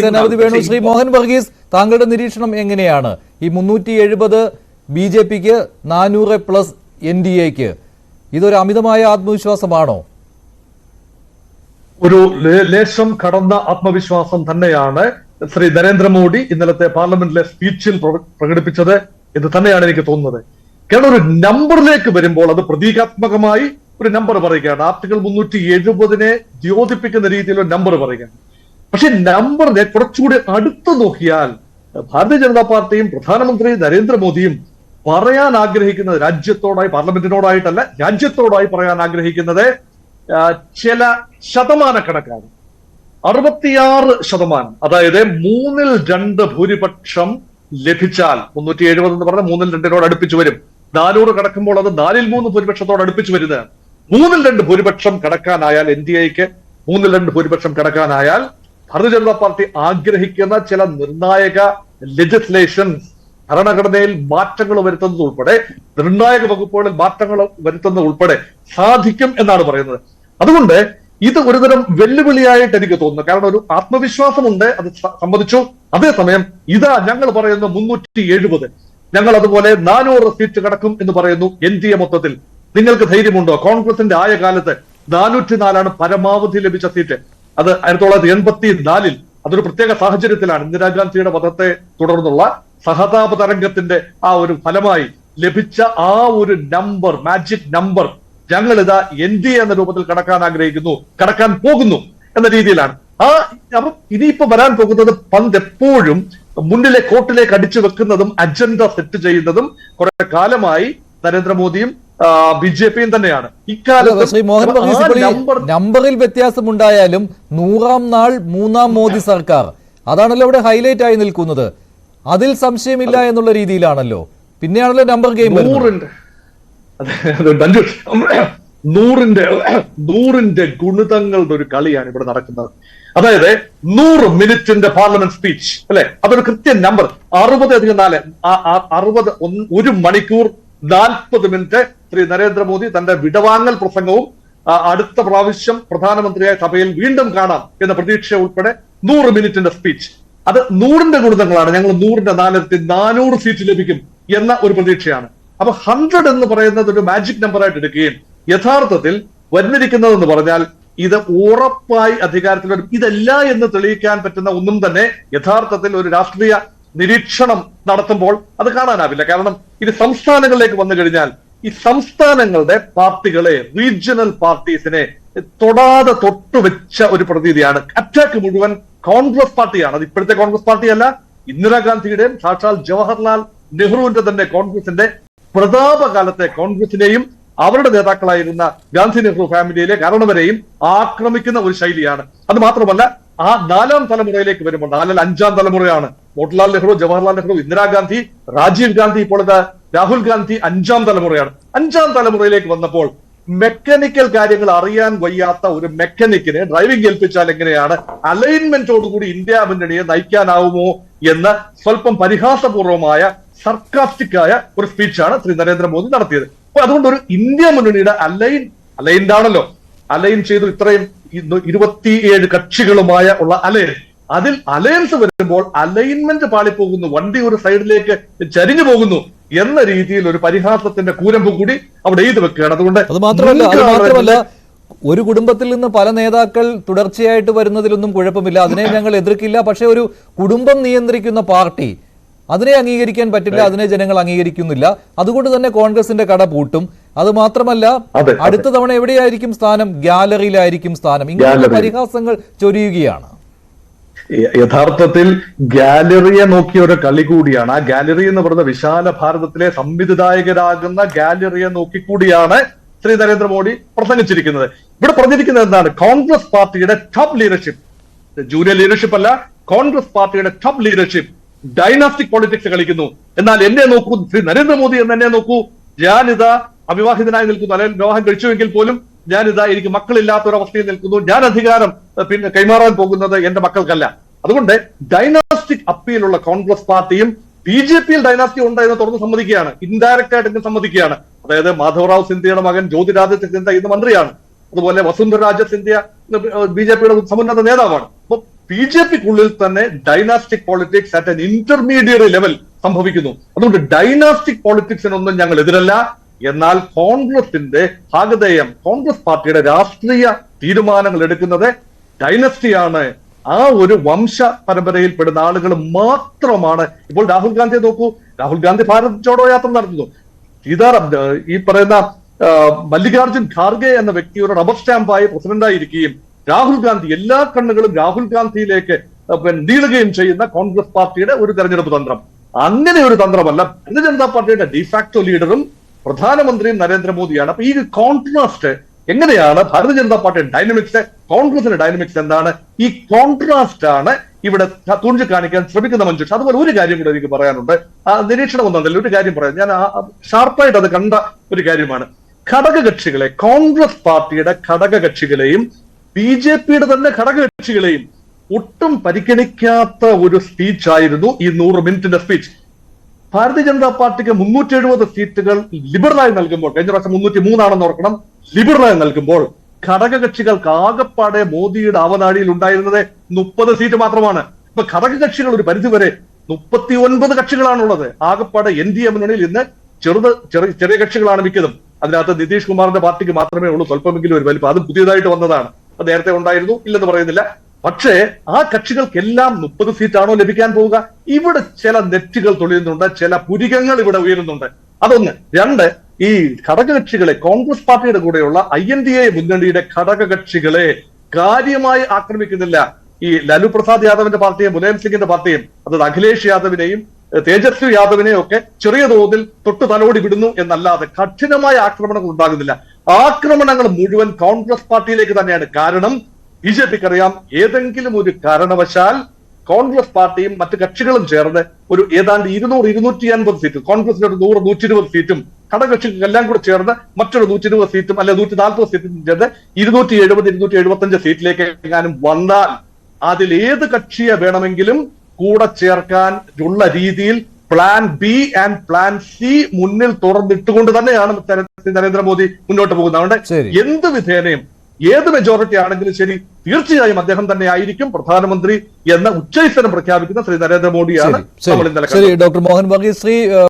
സേനാപതി വേണു ശ്രീ മോഹൻ വർഗീസ് താങ്കളുടെ നിരീക്ഷണം എങ്ങനെയാണ്? ഈ മുന്നൂറ്റി എഴുപത് ബി ജെ പിക്ക് നാനൂറ് പ്ലസ് എൻ ഡി എക്ക്. ഇതൊരു അമിതമായ ആത്മവിശ്വാസമാണോ? ഒരു ലേശം കടന്ന ആത്മവിശ്വാസം തന്നെയാണ് ശ്രീ നരേന്ദ്രമോദി ഇന്നലത്തെ പാർലമെന്റിലെ സ്പീച്ചിൽ പ്ര- പ്രകടിപ്പിച്ചത് എന്ന് തന്നെയാണ് എനിക്ക് തോന്നുന്നത്. കാരണം ഒരു നമ്പറിലേക്ക് വരുമ്പോൾ അത് പ്രതീകാത്മകമായി ഒരു നമ്പർ പറയുകയാണ്. ആർട്ടിക്കിൾ മുന്നൂറ്റി എഴുപതിനെ ദ്യോതിപ്പിക്കുന്ന രീതിയിൽ ഒരു നമ്പർ പറയുകയാണ്. പക്ഷെ നമ്പറിനെ കുറച്ചുകൂടി അടുത്ത് നോക്കിയാൽ ഭാരതീയ ജനതാ പാർട്ടിയും പ്രധാനമന്ത്രി നരേന്ദ്രമോദിയും പറയാൻ ആഗ്രഹിക്കുന്നത് രാജ്യത്തോടായി പാർലമെന്റിനോടായിട്ടല്ല രാജ്യത്തോടായി പറയാൻ ആഗ്രഹിക്കുന്നത് ചില ശതമാനക്കണക്കാണ്. അറുപത്തിയാറ് ശതമാനം അതായത് മൂന്നിൽ രണ്ട് ഭൂരിപക്ഷം ലഭിച്ചാൽ മുന്നൂറ്റി എഴുപത് എന്ന് പറഞ്ഞാൽ മൂന്നിൽ രണ്ടിനോട് അടുപ്പിച്ചു വരും. നാനൂറ് കടക്കുമ്പോൾ അത് നാലിൽ മൂന്ന് ഭൂരിപക്ഷത്തോട് അടുപ്പിച്ചു വരുന്നതാണ് മൂന്നിൽ രണ്ട് ഭൂരിപക്ഷം കടക്കാനായാൽ എൻ ഡി എക്ക് മൂന്നിൽ രണ്ട് ഭൂരിപക്ഷം കടക്കാനായാൽ ഭാരതീയ ജനതാ പാർട്ടി ആഗ്രഹിക്കുന്ന ചില നിർണായക ലെജിസ്ലേഷൻ ഭരണഘടനയിൽ മാറ്റങ്ങൾ വരുത്തുന്നത് ഉൾപ്പെടെ നിർണായക വകുപ്പുകളിൽ മാറ്റങ്ങൾ വരുത്തുന്നത് ഉൾപ്പെടെ സാധിക്കും എന്നാണ് പറയുന്നത്. അതുകൊണ്ട് ഇത് ഒരുതരം വെല്ലുവിളിയായിട്ട് എനിക്ക് തോന്നുന്നു. കാരണം ഒരു ആത്മവിശ്വാസമുണ്ട് അത് സംബന്ധിച്ചു. അതേസമയം ഇതാ ഞങ്ങൾ പറയുന്ന മുന്നൂറ്റി എഴുപത്. ഞങ്ങൾ അതുപോലെ നാനൂറ് സീറ്റ് കടക്കും എന്ന് പറയുന്നു എൻ ഡി എ മൊത്തത്തിൽ. നിങ്ങൾക്ക് ധൈര്യമുണ്ടോ? കോൺഗ്രസിന്റെ ആയ കാലത്ത് നാനൂറ്റി നാലാണ് പരമാവധി ലഭിച്ച സീറ്റ്. അത് ആയിരത്തി തൊള്ളായിരത്തി എൺപത്തി നാലിൽ അതൊരു പ്രത്യേക സാഹചര്യത്തിലാണ് ഇന്ദിരാഗാന്ധിയുടെ വധത്തെ തുടർന്നുള്ള സഹതാപ തരംഗത്തിന്റെ ആ ഒരു ഫലമായി ലഭിച്ച ആ ഒരു നമ്പർ മാജിക് നമ്പർ ഞങ്ങൾ ഇതാ എൻ ഡി എന്ന രൂപത്തിൽ കടക്കാൻ ആഗ്രഹിക്കുന്നു കടക്കാൻ പോകുന്നു എന്ന രീതിയിലാണ്. ആ അപ്പം ഇനിയിപ്പോ വരാൻ പോകുന്നത് പന്ത് എപ്പോഴും മുന്നിലെ കോട്ടിലേക്ക് അടിച്ചു വെക്കുന്നതും അജണ്ട സെറ്റ് ചെയ്യുന്നതും കുറെ കാലമായി നരേന്ദ്രമോദിയും ബി ജെ പിയും തന്നെയാണ്. ഇക്കാലത്ത് നമ്പറിൽ വ്യത്യാസമുണ്ടായാലും നൂറാം നാൾ മൂന്നാം മോദി സർക്കാർ. അതാണല്ലോ ഇവിടെ ഹൈലൈറ്റ് ആയി നിൽക്കുന്നത്. അതിൽ സംശയമില്ല എന്നുള്ള രീതിയിലാണല്ലോ. പിന്നെയാണല്ലോ നമ്പർ ഗെയിം നൂറിന്റെ. നൂറിന്റെ നൂറിന്റെ ഗുണിതങ്ങളുടെ ഒരു കളിയാണ് ഇവിടെ നടക്കുന്നത്. അതായത് നൂറ് മിനിറ്റിന്റെ പാർലമെന്റ് സ്പീച്ച് അല്ലെ? അതൊരു കൃത്യ നമ്പർ അറുപത് അധികം നാല് അറുപത് ഒരു മണിക്കൂർ നാൽപ്പത് മിനിറ്റ് ശ്രീ നരേന്ദ്രമോദി തന്റെ വിടവാങ്ങൽ പ്രസംഗവും അടുത്ത പ്രാവശ്യം പ്രധാനമന്ത്രിയായ സഭയിൽ വീണ്ടും കാണാം എന്ന പ്രതീക്ഷ ഉൾപ്പെടെ നൂറ് മിനിറ്റിന്റെ സ്പീച്ച്. അത് നൂറിന്റെ ഗുണിതങ്ങളാണ്. ഞങ്ങൾ നൂറിന്റെ നാലിരത്തി നാനൂറ് സീറ്റ് ലഭിക്കും എന്ന ഒരു പ്രതീക്ഷയാണ്. അപ്പൊ ഹൺഡ്രഡ് എന്ന് പറയുന്നത് ഒരു മാജിക് നമ്പർ ആയിട്ട് എടുക്കുകയും യഥാർത്ഥത്തിൽ വന്നിരിക്കുന്നതെന്ന് പറഞ്ഞാൽ ഇത് ഉറപ്പായി അധികാരത്തിൽ വരും ഇതല്ല എന്ന് തെളിയിക്കാൻ പറ്റുന്ന ഒന്നും തന്നെ യഥാർത്ഥത്തിൽ ഒരു രാഷ്ട്രീയ നിരീക്ഷണം നടത്തുമ്പോൾ അത് കാണാനാവില്ല. കാരണം ഇത് സംസ്ഥാനങ്ങളിലേക്ക് വന്നു കഴിഞ്ഞാൽ ഈ സംസ്ഥാനങ്ങളുടെ പാർട്ടികളെ റീജിയണൽ പാർട്ടീസിനെ തൊടാതെ തൊട്ടുവെച്ച ഒരു പ്രതീതിയാണ് അറ്റാക്ക് മുഴുവൻ കോൺഗ്രസ് പാർട്ടിയാണ്. അത് ഇപ്പോഴത്തെ കോൺഗ്രസ് പാർട്ടിയല്ല. ഇന്ദിരാഗാന്ധിയുടെയും സാക്ഷാൽ ജവഹർലാൽ നെഹ്റുവിന്റെ തന്നെ കോൺഗ്രസിന്റെ പ്രതാപകാലത്തെ കോൺഗ്രസിനെയും അവരുടെ നേതാക്കളായിരുന്ന ഗാന്ധി നെഹ്റു ഫാമിലിയിലെ കാരണവരെയും ആക്രമിക്കുന്ന ഒരു ശൈലിയാണ്. അത് മാത്രമല്ല ആ നാലാം തലമുറയിലേക്ക് വരുമ്പോൾ നാലല്ല അഞ്ചാം തലമുറയാണ് മോട്ടിലാൽ നെഹ്റു ജവഹർലാൽ നെഹ്റു ഇന്ദിരാഗാന്ധി രാജീവ് ഗാന്ധി ഇപ്പോഴത്തെ രാഹുൽ ഗാന്ധി അഞ്ചാം തലമുറയാണ്. അഞ്ചാം തലമുറയിലേക്ക് വന്നപ്പോൾ മെക്കാനിക്കൽ കാര്യങ്ങൾ അറിയാൻ വയ്യാത്ത ഒരു മെക്കാനിക്കിനെ ഡ്രൈവിംഗ് ഏൽപ്പിച്ചാൽ എങ്ങനെയാണ്? അലൈൻമെന്റോടുകൂടി ഇന്ത്യ മുന്നണിയെ നയിക്കാനാവുമോ എന്ന് സ്വല്പം പരിഹാസപൂർവമായ സർക്കാസ്റ്റിക് ആയ ഒരു സ്പീച്ചാണ് ശ്രീ നരേന്ദ്രമോദി നടത്തിയത്. അപ്പൊ അതുകൊണ്ട് ഒരു ഇന്ത്യ മുന്നണിയുടെ അലൈൻ അലൈൻഡ് ആണല്ലോ. അലൈൻ ചെയ്തു ഇത്രയും ഇരുപത്തിയേഴ് കക്ഷികളുമായ ഉള്ള അലയൻ അതിൽ അലയൻസ് വരുമ്പോൾ അലൈൻമെന്റ് പാളിപ്പോകുന്നു വണ്ടി ഒരു സൈഡിലേക്ക് ചരിഞ്ഞു പോകുന്നു എന്ന രീതിയിൽ ഒരു പരിഹാസത്തിന്റെ കൂരമ്പ് കൂടി അവിടെ എഴുതി വെക്കുകയാണ്. അതുകൊണ്ട് അത് മാത്രമല്ല അത് മാത്രമല്ല ഒരു കുടുംബത്തിൽ നിന്ന് പല നേതാക്കൾ തുടർച്ചയായിട്ട് വരുന്നതിലൊന്നും കുഴപ്പമില്ല. അതിനെ ഞങ്ങൾ എതിർക്കില്ല. പക്ഷെ ഒരു കുടുംബം നിയന്ത്രിക്കുന്ന പാർട്ടി അതിനെ അംഗീകരിക്കാൻ പറ്റില്ല അതിനെ ജനങ്ങൾ അംഗീകരിക്കുന്നില്ല. അതുകൊണ്ട് തന്നെ കോൺഗ്രസിന്റെ കട പൂട്ടും. അത് മാത്രമല്ല. അടുത്ത തവണ എവിടെയായിരിക്കും സ്ഥാനം? ഗാലറിയിലായിരിക്കും സ്ഥാനം. ഇങ്ങനെയുള്ള പരിഹാസങ്ങൾ ചൊരിയുകയാണ്. യഥാർത്ഥത്തിൽ ഗാലറിയെ നോക്കിയ ഒരു കളി കൂടിയാണ്. ആ ഗാലറി എന്ന് പറയുന്ന വിശാല ഭാരതത്തിലെ സംവിധായകരാകുന്ന ഗാലറിയെ നോക്കിക്കൂടിയാണ് ശ്രീ നരേന്ദ്രമോദി പ്രസംഗിച്ചിരിക്കുന്നത്. ഇവിടെ പറഞ്ഞിരിക്കുന്നത് എന്താണ്? കോൺഗ്രസ് പാർട്ടിയുടെ ടോപ്പ് ലീഡർഷിപ്പ് ജൂനിയർ ലീഡർഷിപ്പ് അല്ല കോൺഗ്രസ് പാർട്ടിയുടെ ടോപ്പ് ലീഡർഷിപ്പ് ഡൈനാസ്റ്റിക് പൊളിറ്റിക്സ് കളിക്കുന്നു. എന്നാൽ എന്നെ നോക്കൂ ശ്രീ നരേന്ദ്രമോദി എന്ന് എന്നെ നോക്കൂ ഞാനിതാ അവിവാഹിതനായി നിൽക്കുന്നു. അല്ലെങ്കിൽ വിവാഹം കഴിച്ചുവെങ്കിൽ പോലും ഞാനിതാ എനിക്ക് മക്കളില്ലാത്ത ഒരു അവസ്ഥയിൽ നിൽക്കുന്നു. ഞാൻ അധികാരം പിന്നെ കൈമാറാൻ പോകുന്നത് എന്റെ മക്കൾക്കല്ല. അതുകൊണ്ട് ഡൈനാസ്റ്റിക് അപ്പീലുള്ള കോൺഗ്രസ് പാർട്ടിയും ബി ജെ പിയിൽ ഡൈനാസ്റ്റി ഉണ്ടായിരുന്ന തുറന്ന് സമ്മതിക്കുകയാണ്. ഇൻഡയറക്റ്റ് ആയിട്ട് സമ്മതിക്കുകയാണ്. അതായത് മാധവറാവ് സിന്ധ്യയുടെ മകൻ ജ്യോതിരാദിത്യ സിന്ധ്യ ഇന്ന് മന്ത്രിയാണ്. അതുപോലെ വസുന്ധര രാജ സിന്ധ്യ ബി ജെ പിയുടെ സമുന്നത നേതാവാണ്. അപ്പൊ ബി ജെ പിക്കുള്ളിൽ തന്നെ dynastic politics at an intermediate level സംഭവിക്കുന്നു. അതുകൊണ്ട് ഡൈനാസ്റ്റിക് പോളിറ്റിക്സിനൊന്നും ഞങ്ങൾ എതിരല്ല. എന്നാൽ കോൺഗ്രസിന്റെ ഭാഗതേയം കോൺഗ്രസ് പാർട്ടിയുടെ രാഷ്ട്രീയ തീരുമാനങ്ങൾ എടുക്കുന്നത് ഡൈനസ്റ്റിയാണ് ആ ഒരു വംശ പരമ്പരയിൽപ്പെടുന്ന ആളുകൾ മാത്രമാണ്. ഇപ്പോൾ രാഹുൽ ഗാന്ധിയെ നോക്കൂ. രാഹുൽ ഗാന്ധി ഭാരത് ജോഡോ യാത്ര നടത്തുന്നു. സീതാറാം ഈ പറയുന്ന മല്ലികാർജുൻ ഖാർഗെ എന്ന വ്യക്തി ഒരു റബ്ബർ സ്റ്റാമ്പായി പ്രസിഡന്റായിരിക്കുകയും രാഹുൽ ഗാന്ധി എല്ലാ കണ്ണുകളും രാഹുൽ ഗാന്ധിയിലേക്ക് നീളുകയും ചെയ്യുന്ന കോൺഗ്രസ് പാർട്ടിയുടെ ഒരു തെരഞ്ഞെടുപ്പ് തന്ത്രം. അങ്ങനെ ഒരു തന്ത്രമല്ല. ഭാരതീയ ജനതാ പാർട്ടിയുടെ ഡിഫാക്ടോ ലീഡറും പ്രധാനമന്ത്രിയും നരേന്ദ്രമോദിയാണ്. അപ്പൊ ഈ കോൺട്രാസ്റ്റ് എങ്ങനെയാണ് ഭാരതീയ ജനതാ പാർട്ടി ഡൈനമിക്സ് കോൺഗ്രസിന്റെ ഡൈനമിക്സ് എന്താണ്? ഈ കോൺട്രാസ്റ്റ് ആണ് ഇവിടെ തുണിച്ചു ശ്രമിക്കുന്ന മഞ്ജുഷ. അതുപോലെ ഒരു കാര്യം കൂടെ എനിക്ക് പറയാനുണ്ട്. ആ നിരീക്ഷണം ഒന്നല്ല ഒരു കാര്യം പറയാം. ഞാൻ ഷാർപ്പായിട്ട് അത് കണ്ട ഒരു കാര്യമാണ്. ഘടകകക്ഷികളെ കോൺഗ്രസ് പാർട്ടിയുടെ ഘടകകക്ഷികളെയും ബി ജെ പിയുടെ തന്നെ ഘടകകക്ഷികളെയും ഒട്ടും പരിഗണിക്കാത്ത ഒരു സ്പീച്ച് ആയിരുന്നു ഈ നൂറ് മിനിറ്റിന്റെ സ്പീച്ച്. ഭാരതീയ ജനതാ പാർട്ടിക്ക് മുന്നൂറ്റി എഴുപത് സീറ്റുകൾ ലിബറലായി നൽകുമ്പോൾ കഴിഞ്ഞ പ്രാവശ്യം മുന്നൂറ്റി മൂന്നാണെന്ന് ഓർക്കണം. ലിബറലായി നൽകുമ്പോൾ ഘടകകക്ഷികൾക്ക് ആകപ്പാടെ മോദിയുടെ അവനാഴിയിൽ ഉണ്ടായിരുന്നത് മുപ്പത് സീറ്റ് മാത്രമാണ്. ഇപ്പൊ ഘടകകക്ഷികൾ ഒരു പരിധിവരെ മുപ്പത്തി ഒൻപത് കക്ഷികളാണുള്ളത്. ആകപ്പാടെ എൻ ഡി എ മുന്നണിയിൽ ഇന്ന് ചെറുത് ചെറിയ ചെറിയ കക്ഷികളാണ് മിക്കതും. അതിനകത്ത് നിതീഷ് കുമാറിന്റെ പാർട്ടിക്ക് മാത്രമേ ഉള്ളൂ. സ്വല്പമെങ്കിലും ഒരു വലിപ്പം. അത് പുതിയതായിട്ട് വന്നതാണ്. അത് നേരത്തെ ഉണ്ടായിരുന്നു ഇല്ലെന്ന് പറയുന്നില്ല. പക്ഷേ ആ കക്ഷികൾക്കെല്ലാം മുപ്പത് സീറ്റാണോ ലഭിക്കാൻ പോവുക? ഇവിടെ ചില നെറ്റുകൾ തൊഴിയുന്നുണ്ട് ചില പുരികങ്ങൾ ഇവിടെ ഉയരുന്നുണ്ട്. അതൊന്ന്. രണ്ട് ഈ ഘടകകക്ഷികളെ കോൺഗ്രസ് പാർട്ടിയുടെ കൂടെയുള്ള ഐ എൻ ഡി എ മുന്നണിയുടെ ഘടകകക്ഷികളെ കാര്യമായി ആക്രമിക്കുന്നില്ല. ഈ ലാലു പ്രസാദ് യാദവിന്റെ പാർട്ടിയും മുലായം സിംഗിന്റെ പാർട്ടിയും അതായത് അഖിലേഷ് യാദവിനെയും തേജസ്വി യാദവിനെയും ഒക്കെ ചെറിയ തോതിൽ തൊട്ട് തലോടി വിടുന്നു എന്നല്ലാതെ കഠിനമായ ആക്രമണങ്ങൾ ഉണ്ടാകുന്നില്ല. ആക്രമണങ്ങൾ മുഴുവൻ കോൺഗ്രസ് പാർട്ടിയിലേക്ക് തന്നെയാണ്. കാരണം ബി ജെ പിക്ക് അറിയാം ഏതെങ്കിലും ഒരു കാരണവശാൽ കോൺഗ്രസ് പാർട്ടിയും മറ്റു കക്ഷികളും ചേർന്ന് ഒരു ഏതാണ്ട് ഇരുന്നൂറ് ഇരുന്നൂറ്റി അൻപത് സീറ്റ് കോൺഗ്രസിന് ഒരു നൂറ് നൂറ്റി ഇരുപത് സീറ്റും ഘടകക്ഷികൾക്ക് എല്ലാം കൂടെ ചേർന്ന് മറ്റൊരു നൂറ്റി ഇരുപത് സീറ്റും അല്ലെ നൂറ്റി നാൽപ്പത് സീറ്റും ചേർന്ന് ഇരുന്നൂറ്റി എഴുപത് ഇരുന്നൂറ്റി എഴുപത്തി അഞ്ച് സീറ്റിലേക്ക് എങ്ങാനും വന്നാൽ അതിൽ ഏത് കക്ഷിയെ വേണമെങ്കിലും കൂടെ ചേർക്കാൻ ഉള്ള രീതിയിൽ plan B and plan C മുന്നിൽ തുറന്നിട്ടുകൊണ്ട് തന്നെയാണ് നരേന്ദ്രമോദി മുന്നോട്ട് പോകുന്നത്. അതുകൊണ്ട് എന്ത് വിധേനയും ഏത് മെജോറിറ്റി ആണെങ്കിലും ശരി തീർച്ചയായും അദ്ദേഹം തന്നെ ആയിരിക്കും പ്രധാനമന്ത്രി എന്ന ഉച്ചൈസ്വരം പ്രഖ്യാപിക്കുന്ന ശ്രീ നരേന്ദ്രമോദിയാണ് നമ്മൾ ഇന്നലെ ശരി ഡോക്ടർ മോഹൻ ശ്രീ